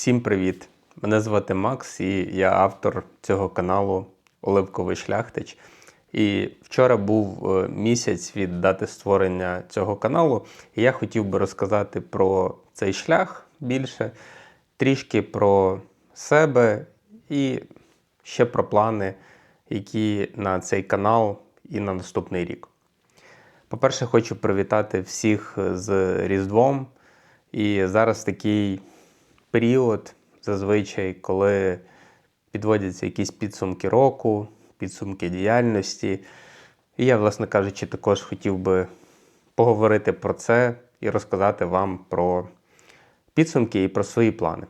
Всім привіт! Мене звати Макс і я автор цього каналу Оливковий Шляхтич. І вчора був е, місяць від дати створення цього каналу, і я хотів би розказати про цей шлях більше, трішки про себе і ще про плани, які на цей канал і на наступний рік. По-перше, хочу привітати всіх з Різдвом. І зараз такий період, зазвичай, коли підводяться якісь підсумки року, підсумки діяльності. І я, власне кажучи, також хотів би поговорити про це і розказати вам про підсумки і про свої плани.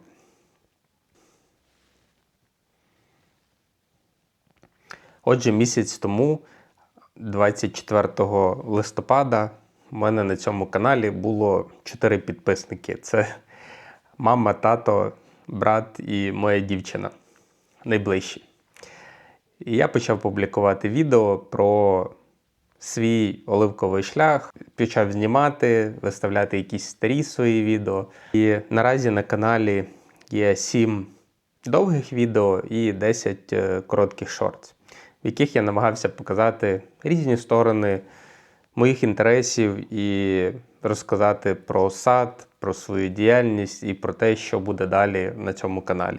Отже, місяць тому, 24 листопада, у мене на цьому каналі було 4 підписники: це мама, тато, брат і моя дівчина найближчі. І я почав публікувати відео про свій оливковий шлях, почав знімати, виставляти якісь старі свої відео. І наразі на каналі є 7 довгих відео і 10 е, коротких шортс, в яких я намагався показати різні сторони моїх інтересів і розказати про сад, про свою діяльність і про те, що буде далі на цьому каналі.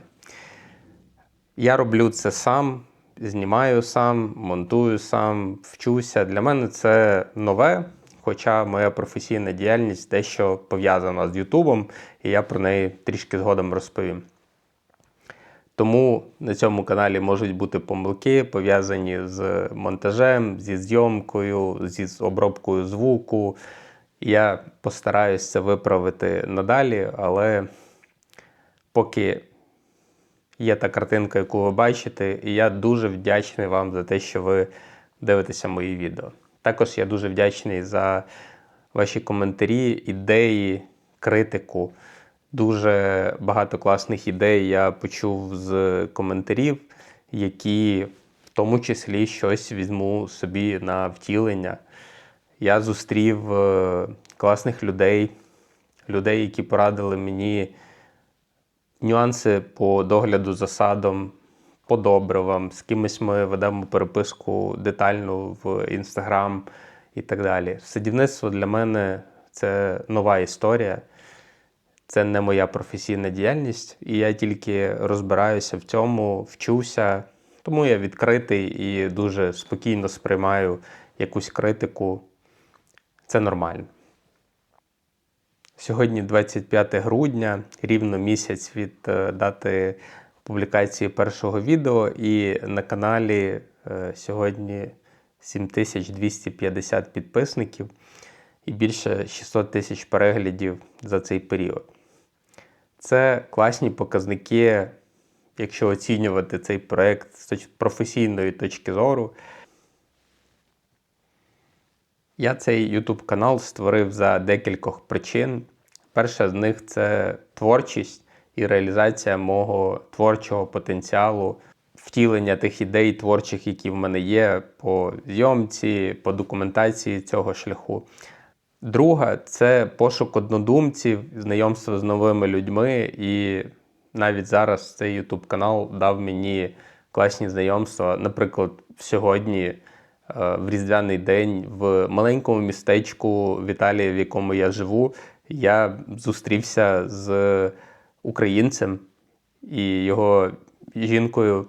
Я роблю це сам, знімаю сам, монтую сам, вчуся. Для мене це нове, хоча моя професійна діяльність дещо пов'язана з Ютубом, і я про неї трішки згодом розповім. Тому на цьому каналі можуть бути помилки, пов'язані з монтажем, зі зйомкою, зі обробкою звуку. Я постараюся це виправити надалі, але поки є та картинка, яку ви бачите, і я дуже вдячний вам за те, що ви дивитеся мої відео. Також я дуже вдячний за ваші коментарі, ідеї, критику. Дуже багато класних ідей я почув з коментарів, які в тому числі щось візьму собі на втілення. Я зустрів е, класних людей, людей, які порадили мені нюанси по догляду за садом, по добривам. З кимось ми ведемо переписку детальну в інстаграм і так далі. Садівництво для мене це нова історія. Це не моя професійна діяльність, і я тільки розбираюся в цьому, вчуся. Тому я відкритий і дуже спокійно сприймаю якусь критику. Це нормально. Сьогодні 25 грудня, рівно місяць від е, дати публікації першого відео, і на каналі е, сьогодні 7250 підписників і більше 600 тисяч переглядів за цей період. Це класні показники, якщо оцінювати цей проект з професійної точки зору. Я цей YouTube канал створив за декількох причин. Перша з них це творчість і реалізація мого творчого потенціалу, втілення тих ідей творчих, які в мене є, по зйомці, по документації цього шляху. Друга це пошук однодумців, знайомство з новими людьми. І навіть зараз цей YouTube канал дав мені класні знайомства. Наприклад, сьогодні, е, в Різдвяний день, в маленькому містечку в Італії, в якому я живу, я зустрівся з українцем і його жінкою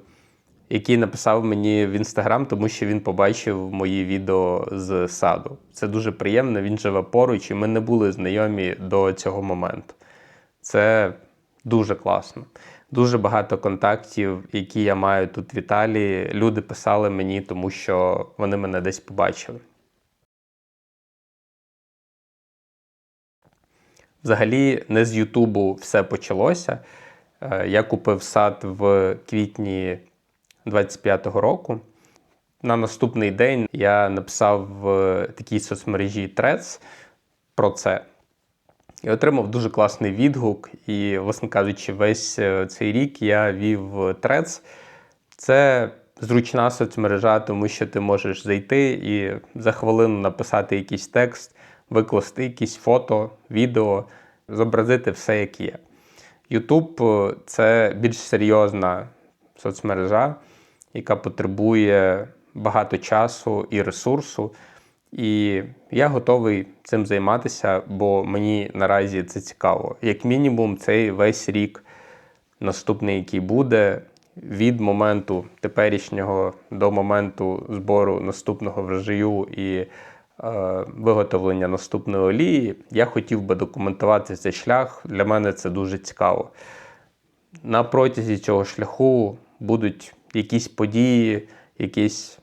який написав мені в інстаграм, тому що він побачив мої відео з саду. Це дуже приємно. Він живе поруч, і ми не були знайомі до цього моменту. Це дуже класно. Дуже багато контактів, які я маю тут в Італії. Люди писали мені, тому що вони мене десь побачили. Взагалі, не з Ютубу все почалося. Е, я купив сад в квітні 25-го року. На наступний день я написав в такій соцмережі Threads про це. І отримав дуже класний відгук. І, власне кажучи, весь е, цей рік я вів Threads. Це зручна соцмережа, тому що ти можеш зайти і за хвилину написати якийсь текст, викласти якісь фото, відео, зобразити все, як є. YouTube е, це більш серйозна соцмережа, яка потребує багато часу і ресурсу. І я готовий цим займатися, бо мені наразі це цікаво. Як мінімум, цей весь рік наступний, який буде, від моменту теперішнього до моменту збору наступного врожаю і е, виготовлення наступної олії, я хотів би документувати цей шлях. Для мене це дуже цікаво. На протязі цього шляху будуть якісь події, якийсь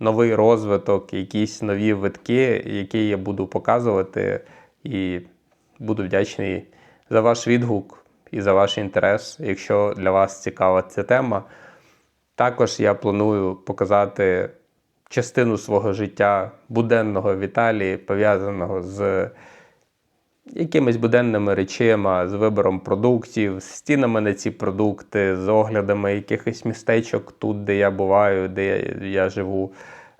новий розвиток, якісь нові витки, які я буду показувати, і буду вдячний за ваш відгук і за ваш інтерес, якщо для вас цікава ця тема. Також я планую показати частину свого життя буденного в Італії, пов'язаного з якимись буденними речима, з вибором продуктів, з стінами на ці продукти, з оглядами якихось містечок тут, де я буваю, де я, я живу,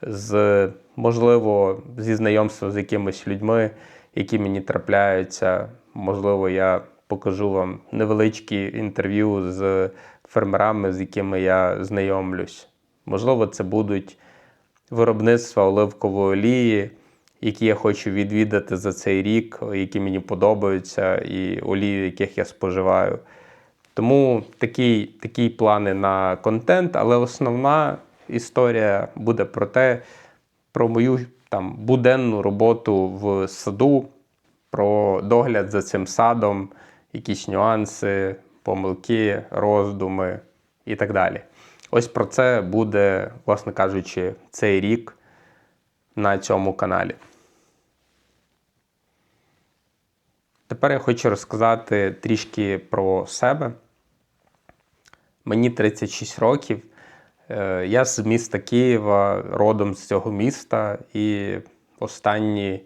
з, можливо, зі знайомства з якимись людьми, які мені трапляються. Можливо, я покажу вам невеличкі інтерв'ю з фермерами, з якими я знайомлюсь. Можливо, це будуть виробництва оливкової олії, які я хочу відвідати за цей рік, які мені подобаються, і олію, яких я споживаю. Тому такі, такі плани на контент, але основна історія буде про те, про мою там буденну роботу в саду, про догляд за цим садом, якісь нюанси, помилки, роздуми і так далі. Ось про це буде, власне кажучи, цей рік на цьому каналі. Тепер я хочу розказати трішки про себе. Мені 36 років. Е, я з міста Києва, родом з цього міста, і останні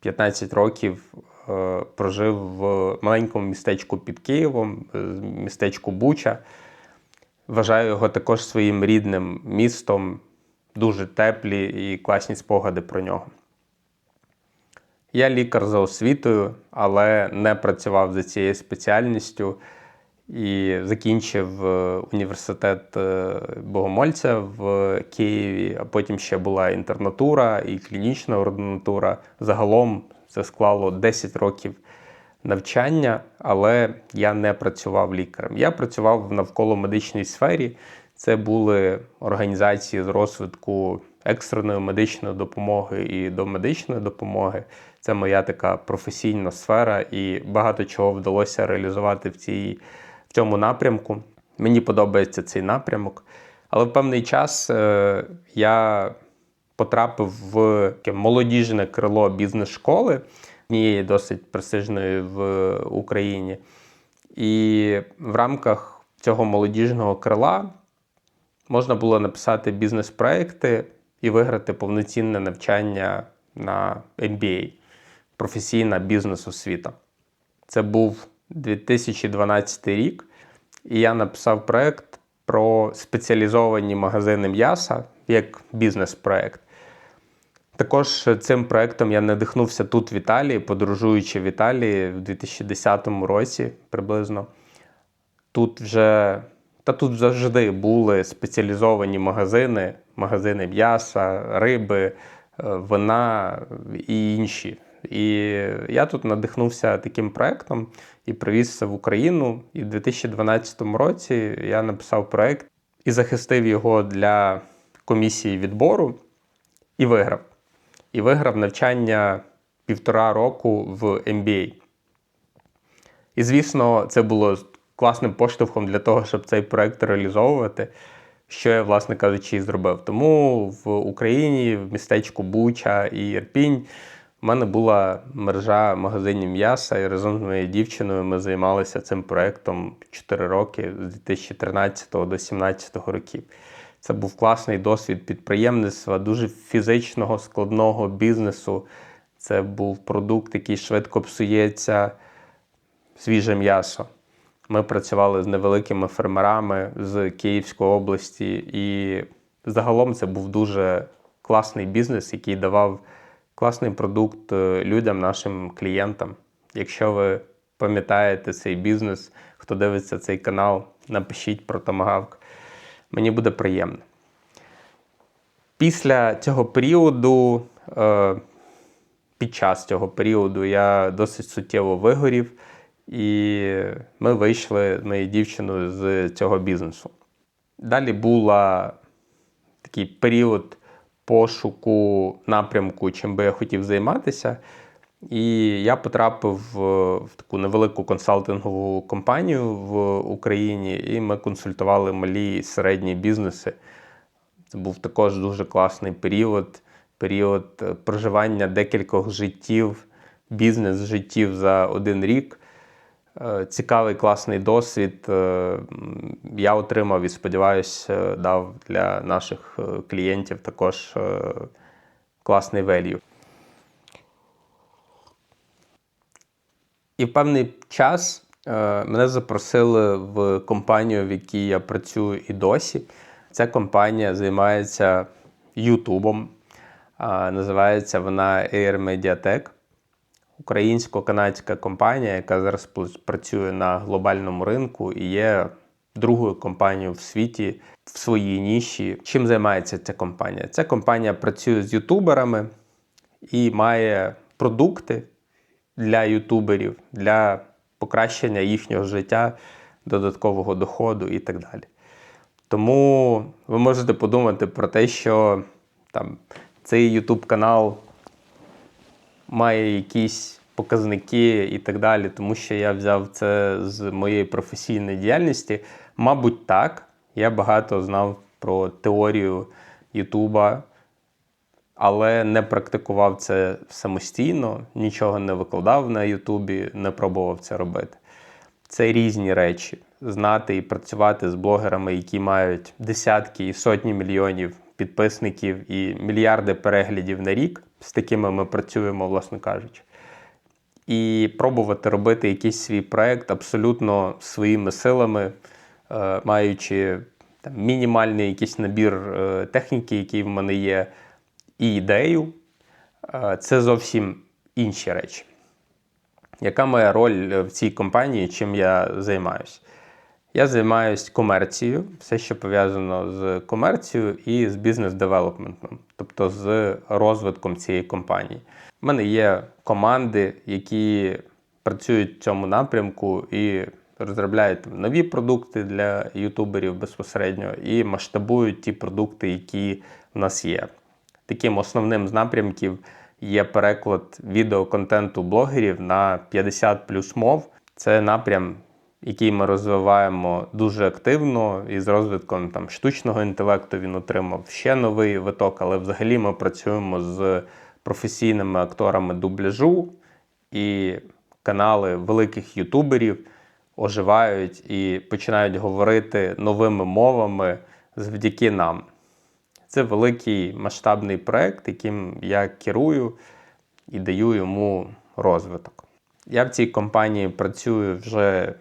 15 років е, прожив в маленькому містечку під Києвом, е, містечку Буча. Вважаю його також своїм рідним містом, дуже теплі і класні спогади про нього. Я лікар за освітою, але не працював за цією спеціальністю і закінчив е, університет е, Богомольця в Києві, а потім ще була інтернатура і клінічна ординатура. Загалом це склало 10 років навчання, але я не працював лікарем. Я працював в навколо медичній сфері. Це були організації з розвитку екстреної медичної допомоги і домедичної допомоги. Це моя така професійна сфера, і багато чого вдалося реалізувати в цій, в цьому напрямку. Мені подобається цей напрямок. Але в певний час е, я потрапив в таке молодіжне крило бізнес-школи, однієї досить престижної в Україні. І в рамках цього молодіжного крила можна було написати бізнес-проекти і виграти повноцінне навчання на MBA професійна бізнес-освіта. Це був 2012 рік, і я написав проект про спеціалізовані магазини м'яса як бізнес-проект. Також цим проектом я надихнувся тут в Італії, подорожуючи в Італії в 2010 році приблизно. Тут вже та тут завжди були спеціалізовані магазини, магазини м'яса, риби, е, вина і інші. І я тут надихнувся таким проектом і привіз це в Україну. І в 2012 році я написав проект і захистив його для комісії відбору і виграв. І виграв навчання півтора року в MBA. І, звісно, це було класним поштовхом для того, щоб цей проект реалізовувати, що я, власне кажучи, і зробив. Тому в Україні, в містечку Буча і Ірпінь. У мене була мережа магазинів м'яса, і разом з моєю дівчиною ми займалися цим проєктом 4 роки з 2013 до 2017 років. Це був класний досвід підприємництва, дуже фізичного, складного бізнесу. Це був продукт, який швидко псується, свіже м'ясо. Ми працювали з невеликими фермерами з Київської області, і загалом це був дуже класний бізнес, який давав класний продукт е, людям, нашим клієнтам. Якщо ви пам'ятаєте цей бізнес, хто дивиться цей канал, напишіть про Томагавк. Мені буде приємно. Після цього періоду, е, під час цього періоду, я досить суттєво вигорів, і ми вийшли з моєю дівчиною з цього бізнесу. Далі була такий період пошуку напрямку, чим би я хотів займатися. І я потрапив в, в таку невелику консалтингову компанію в Україні, і ми консультували малі і середні бізнеси. Це був також дуже класний період, період е, проживання декількох життів, бізнес-життів за один рік. Е, Цікавий класний досвід. е, Я отримав і сподіваюся, дав для наших е, клієнтів також е, класний value. І в певний час е, мене запросили в компанію, в якій я працюю і досі. Ця компанія займається Ютубом. Е, називається вона Air Mediatek. Українсько-канадська компанія, яка зараз працює на глобальному ринку і є другою компанією в світі в своїй ніші. Чим займається ця компанія? Ця компанія працює з ютуберами і має продукти для ютуберів, для покращення їхнього життя, додаткового доходу і так далі. Тому ви можете подумати про те, що там цей YouTube канал має якісь показники і так далі, тому що я взяв це з моєї професійної діяльності. Мабуть, так. Я багато знав про теорію Ютуба, але не практикував це самостійно, нічого не викладав на Ютубі, не пробував це робити. Це різні речі. Знати і працювати з блогерами, які мають десятки і сотні мільйонів підписників і мільярди переглядів на рік. З такими ми працюємо, власне кажучи. І пробувати робити якийсь свій проект абсолютно своїми силами, е, маючи там, мінімальний якийсь набір е, техніки, який в мене є, і ідею, е, це зовсім інші речі. Яка моя роль в цій компанії, чим я займаюся? Я займаюся комерцією, все, що пов'язано з комерцією і з бізнес-девелопментом, тобто з розвитком цієї компанії. У мене є команди, які працюють в цьому напрямку і розробляють там нові продукти для ютуберів безпосередньо і масштабують ті продукти, які в нас є. Таким основним з напрямків є переклад відеоконтенту блогерів на 50 плюс мов. Це напрям, який ми розвиваємо дуже активно, і з розвитком там, штучного інтелекту він отримав ще новий виток, але взагалі ми працюємо з професійними акторами дубляжу, і канали великих ютуберів оживають і починають говорити новими мовами завдяки нам. Це великий масштабний проект, яким я керую і даю йому розвиток. Я в цій компанії працюю вже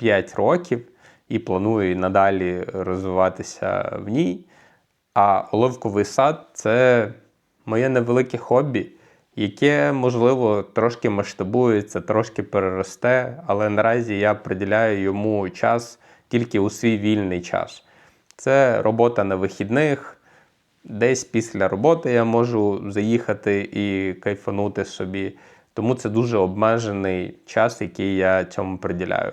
5 років і планую надалі розвиватися в ній. А оливковий сад це моє невелике хобі, яке, можливо, трошки масштабується, трошки переросте, але наразі я приділяю йому час тільки у свій вільний час. Це робота на вихідних. Десь після роботи я можу заїхати і кайфанути собі. Тому це дуже обмежений час, який я цьому приділяю.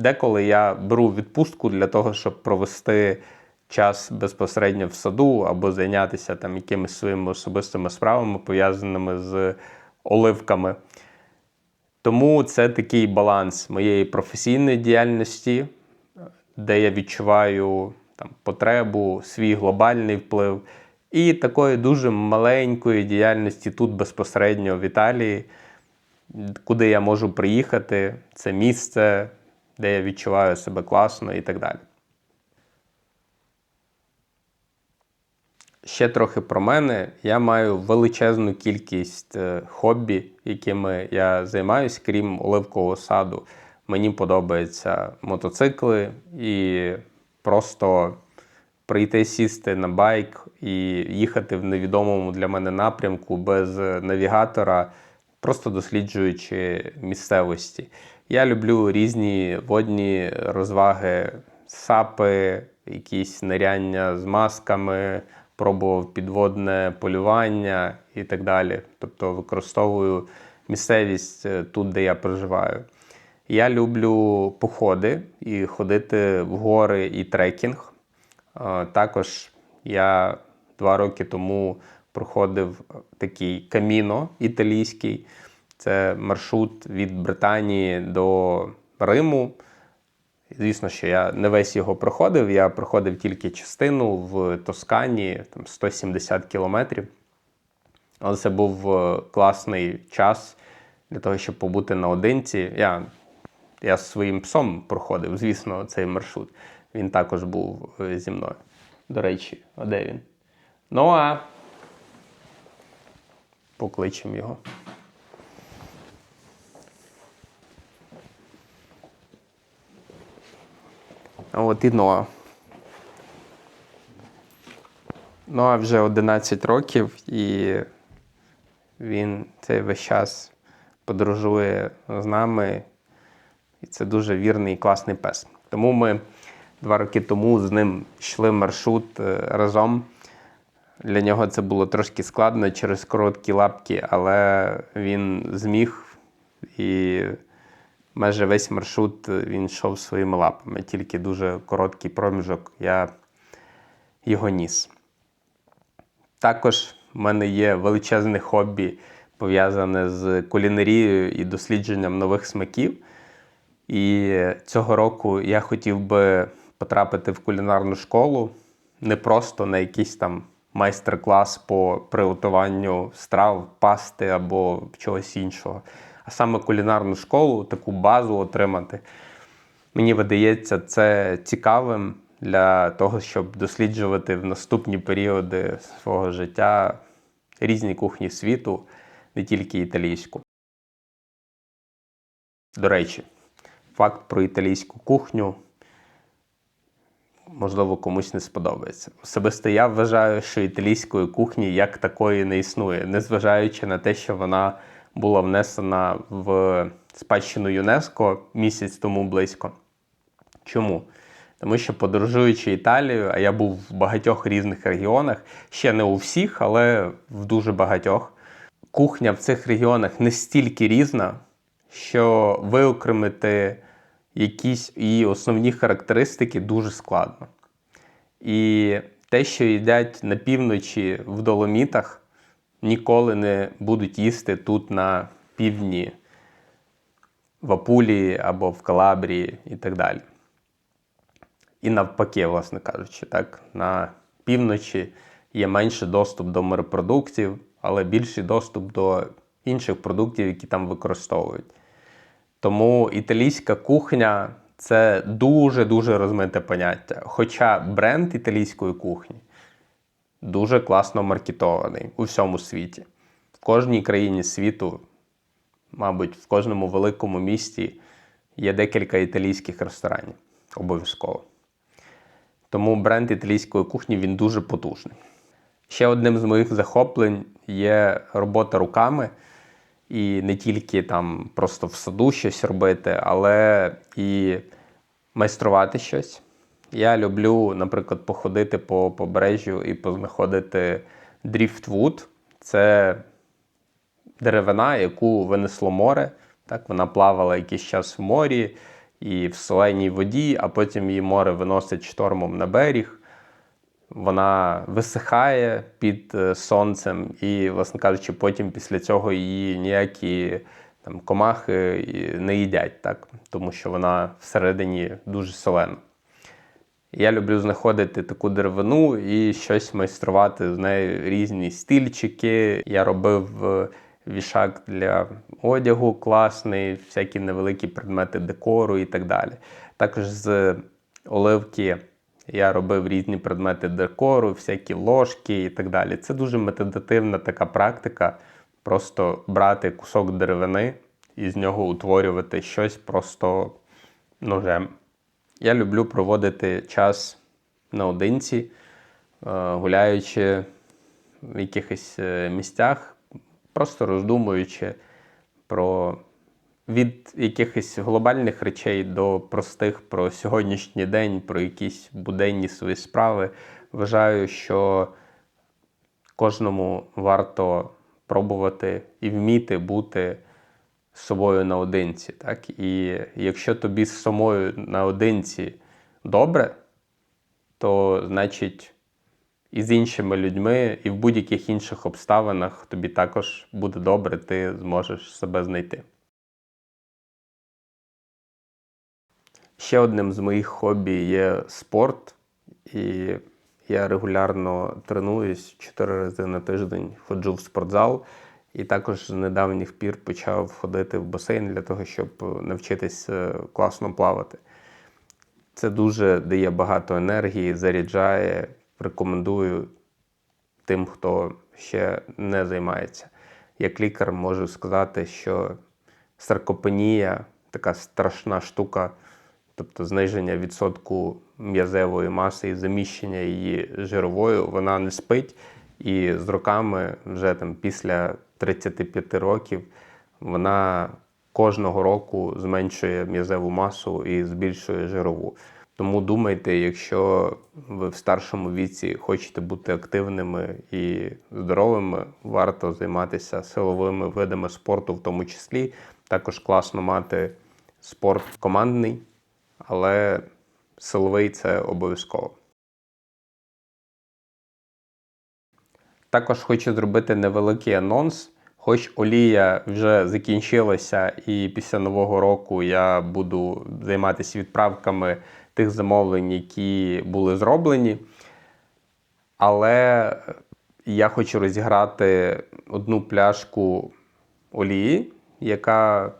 Деколи я беру відпустку для того, щоб провести час безпосередньо в саду або зайнятися там якимись своїми особистими справами, пов'язаними з оливками. Тому це такий баланс моєї професійної діяльності, де я відчуваю там, потребу, свій глобальний вплив, і такої дуже маленької діяльності тут безпосередньо в Італії, куди я можу приїхати. Це місце, де я відчуваю себе класно і так далі. Ще трохи про мене. Я маю величезну кількість е, хобі, якими я займаюся, крім оливкового саду. Мені подобаються мотоцикли і просто прийти сісти на байк і їхати в невідомому для мене напрямку без навігатора, просто досліджуючи місцевості. Я люблю різні водні розваги, сапи, якісь ниряння з масками, пробував підводне полювання і так далі. Тобто використовую місцевість е, тут, де я проживаю. Я люблю походи і ходити в гори і трекінг. Е, Також я два роки тому проходив такий каміно італійський. Це маршрут від Британії до Риму. Звісно, що я не весь його проходив, я проходив тільки частину в Тоскані, там 170 кілометрів. Але це був е, класний час для того, щоб побути наодинці. Я, я з своїм псом проходив, звісно, цей маршрут. Він також був е, зі мною. До речі, а де він? Ну а покличемо його. От і Ноа. Ноа вже 11 років, і він цей весь час подорожує з нами. І це дуже вірний і класний пес. Тому ми два роки тому з ним йшли маршрут е, разом. Для нього це було трошки складно через короткі лапки, але він зміг і майже весь маршрут він йшов своїми лапами, тільки дуже короткий проміжок я його ніс. Також в мене є величезне хобі, пов'язане з кулінарією і дослідженням нових смаків. І цього року я хотів би потрапити в кулінарну школу не просто на якийсь там майстер-клас по приготуванню страв, пасти або чогось іншого, саме кулінарну школу, таку базу отримати. Мені видається це цікавим для того, щоб досліджувати в наступні періоди свого життя різні кухні світу, не тільки італійську. До речі, факт про італійську кухню, можливо, комусь не сподобається. Особисто я вважаю, що італійської кухні як такої не існує, незважаючи на те, що вона була внесена в спадщину ЮНЕСКО місяць тому близько. Чому? Тому що подорожуючи Італію, а я був в багатьох різних регіонах, ще не у всіх, але в дуже багатьох. Кухня в цих регіонах настільки різна, що виокремити якісь її основні характеристики дуже складно. І те, що їдять на півночі в Доломітах, ніколи не будуть їсти тут на півдні, в Апулії або в Калабрії і так далі. І навпаки, власне кажучи, так, на півночі є менший доступ до морепродуктів, але більший доступ до інших продуктів, які там використовують. Тому італійська кухня це дуже-дуже розмите поняття. Хоча бренд італійської кухні дуже класно маркетований у всьому світі. В кожній країні світу, мабуть, в кожному великому місті є декілька італійських ресторанів. Обов'язково. Тому бренд італійської кухні він дуже потужний. Ще одним з моїх захоплень є робота руками. І не тільки там просто в саду щось робити, але і майструвати щось. Я люблю, наприклад, походити по побережжю і познаходити дріфтвуд. Це деревина, яку винесло море. Так, Вона плавала якийсь час в морі і в соленій воді, а потім її море виносить штормом на берег. Вона висихає під е, сонцем, і, власне кажучи, потім після цього її ніякі там, комахи не їдять, так? тому що вона всередині дуже солена. Я люблю знаходити таку деревину і щось майструвати з нею різні стильчики. Я робив е, вішак для одягу класний, всякі невеликі предмети декору і так далі. Також з оливки. Я робив різні предмети декору, всякі ложки і так далі. Це дуже медитативна така практика. Просто брати кусок деревини і з нього утворювати щось просто ножем. Я люблю проводити час наодинці, е, гуляючи в якихось е, місцях, просто роздумуючи про від якихось глобальних речей до простих про сьогоднішній день, про якісь буденні свої справи, вважаю, що кожному варто пробувати і вміти бути з собою наодинці. Так? І якщо тобі з самою наодинці добре, то значить і з іншими людьми, і в будь-яких інших обставинах тобі також буде добре, ти зможеш себе знайти. Ще одним з моїх хобі є спорт, і я регулярно тренуюсь 4 рази на тиждень, ходжу в спортзал. І також з недавніх пір почав ходити в басейн для того, щоб навчитись е, класно плавати. Це дуже дає багато енергії, заряджає. Рекомендую тим, хто ще не займається. Як лікар можу сказати, що саркопенія така страшна штука, тобто зниження відсотку м'язевої маси і заміщення її жировою, вона не спить. І з роками, вже там після 35 років, вона кожного року зменшує м'язеву масу і збільшує жирову. Тому думайте, якщо ви в старшому віці хочете бути активними і здоровими, варто займатися силовими видами спорту, в тому числі. Також класно мати спорт командний, але силовий це обов'язково. Також хочу зробити невеликий анонс. Хоч олія вже закінчилася, і після нового року я буду займатися відправками тих замовлень, які були зроблені. Але я хочу розіграти одну пляшку олії, яка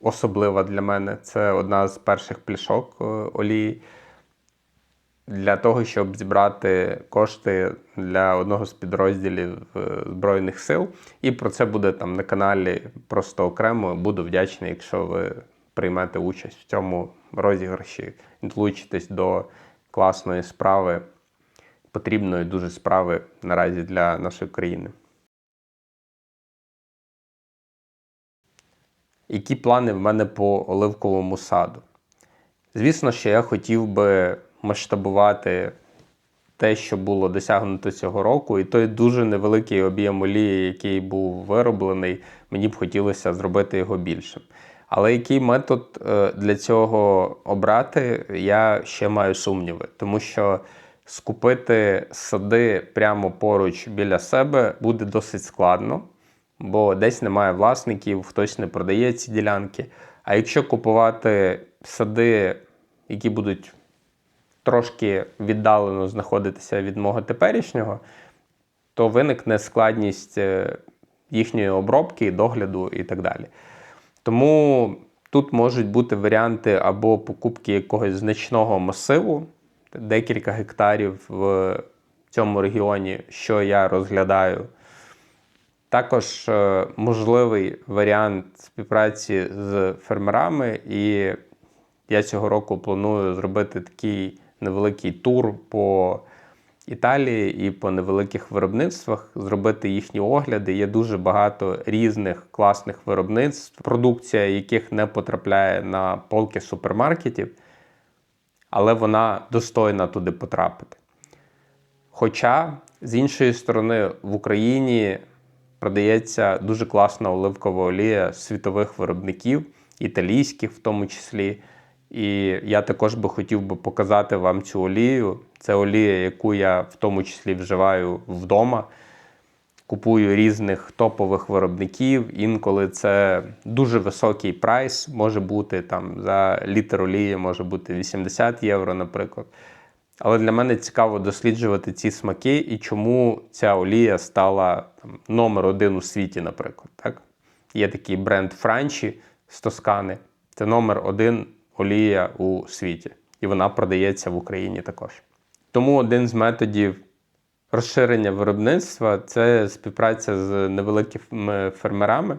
особлива для мене. Це одна з перших пляшок е, олії для того, щоб зібрати кошти для одного з підрозділів е, Збройних сил. І про це буде там на каналі просто окремо. Буду вдячний, якщо ви приймете участь в цьому розіграші і долучитесь до класної справи, потрібної дуже справи наразі для нашої країни. Які плани в мене по оливковому саду? Звісно, що я хотів би масштабувати те, що було досягнуто цього року, і той дуже невеликий об'єм олії, який був вироблений, мені б хотілося зробити його більшим. Але який метод е, для цього обрати, я ще маю сумніви, тому що скупити сади прямо поруч біля себе буде досить складно, бо десь немає власників, хтось не продає ці ділянки. А якщо купувати сади, які будуть трошки віддалено знаходитися від мого теперішнього, то виникне складність е, їхньої обробки, догляду і так далі. Тому тут можуть бути варіанти або покупки якогось значного масиву, декілька гектарів в цьому регіоні, що я розглядаю. Також е, можливий варіант співпраці з фермерами, і я цього року планую зробити такий невеликий тур по Італії і по невеликих виробництвах, зробити їхні огляди. Є дуже багато різних класних виробництв, продукція яких не потрапляє на полки супермаркетів, але вона достойна туди потрапити. Хоча, з іншої сторони, в Україні продається дуже класна оливкова олія світових виробників, італійських в тому числі. І я також би хотів би показати вам цю олію. Це олія, яку я в тому числі вживаю вдома. Купую різних топових виробників. Інколи це дуже високий прайс, може бути там за літр олії, може бути 80 євро, наприклад. Але для мене цікаво досліджувати ці смаки і чому ця олія стала там, номер один у світі, наприклад. Так? Є такий бренд Франчі з Тоскани. Це номер один олія у світі. І вона продається в Україні також. Тому один з методів розширення виробництва це співпраця з невеликими фермерами,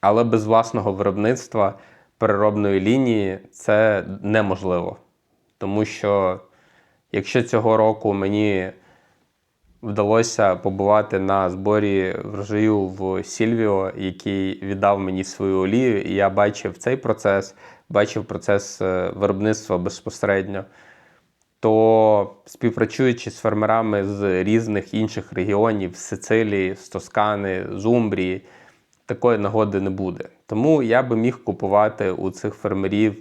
але без власного виробництва переробної лінії це неможливо. Тому що якщо цього року мені вдалося побувати на зборі врожаю в Сільвіо, який віддав мені свою олію, і я бачив цей процес, бачив процес е, виробництва безпосередньо. То співпрацюючи з фермерами з різних інших регіонів, з Сицилії, з Тоскани, з Умбрії, такої нагоди не буде. Тому я би міг купувати у цих фермерів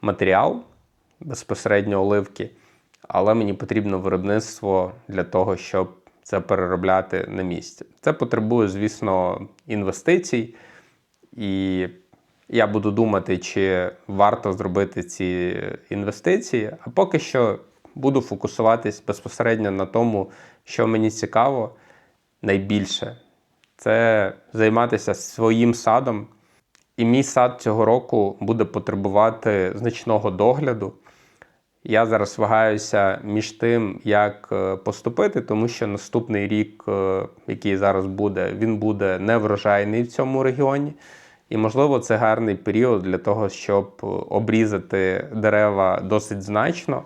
матеріал безпосередньо оливки, але мені потрібно виробництво для того, щоб це переробляти на місці. Це потребує, звісно, інвестицій, і я буду думати, чи варто зробити ці інвестиції. А поки що буду фокусуватись безпосередньо на тому, що мені цікаво найбільше це займатися своїм садом. І мій сад цього року буде потребувати значного догляду. Я зараз вагаюся між тим, як е, поступити, тому що наступний рік, е, який зараз буде, він буде неврожайний в цьому регіоні. І, можливо, це гарний період для того, щоб обрізати дерева досить значно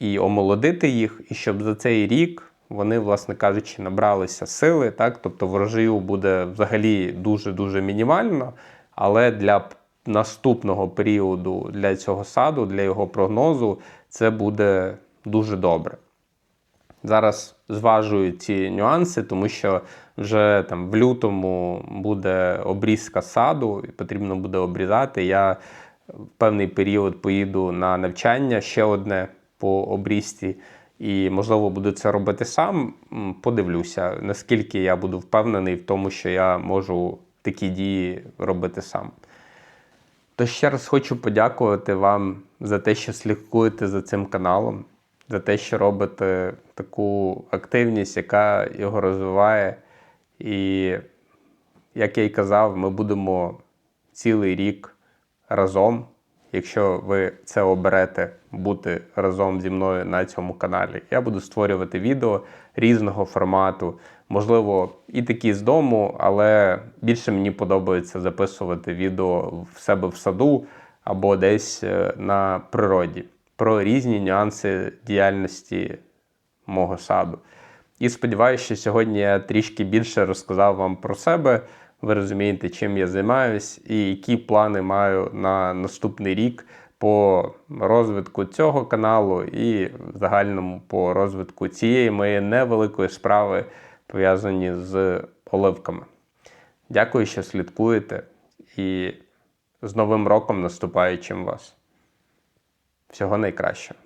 і омолодити їх, і щоб за цей рік вони, власне кажучи, набралися сили. Так? Тобто врожаю буде взагалі дуже-дуже мінімально, але для наступного періоду для цього саду, для його прогнозу, це буде дуже добре. Зараз зважую ці нюанси, тому що вже там в лютому буде обрізка саду, і потрібно буде обрізати. Я в певний період поїду на навчання ще одне по обрізці, і, можливо, буду це робити сам. Подивлюся, наскільки я буду впевнений в тому, що я можу такі дії робити сам. То ще раз хочу подякувати вам за те, що слідкуєте за цим каналом, за те, що робите таку активність, яка його розвиває. І, як я й казав, ми будемо цілий рік разом. Якщо ви це оберете бути разом зі мною на цьому каналі, я буду створювати відео різного формату, можливо, і такі з дому, але більше мені подобається записувати відео в себе в саду або десь е, на природі про різні нюанси діяльності мого саду. І сподіваюся, що сьогодні я трішки більше розказав вам про себе. Ви розумієте, чим я займаюсь і які плани маю на наступний рік по розвитку цього каналу і в загальному по розвитку цієї моєї невеликої справи, пов'язані з оливками. Дякую, що слідкуєте і з Новим роком наступаючим вас. Всього найкращого.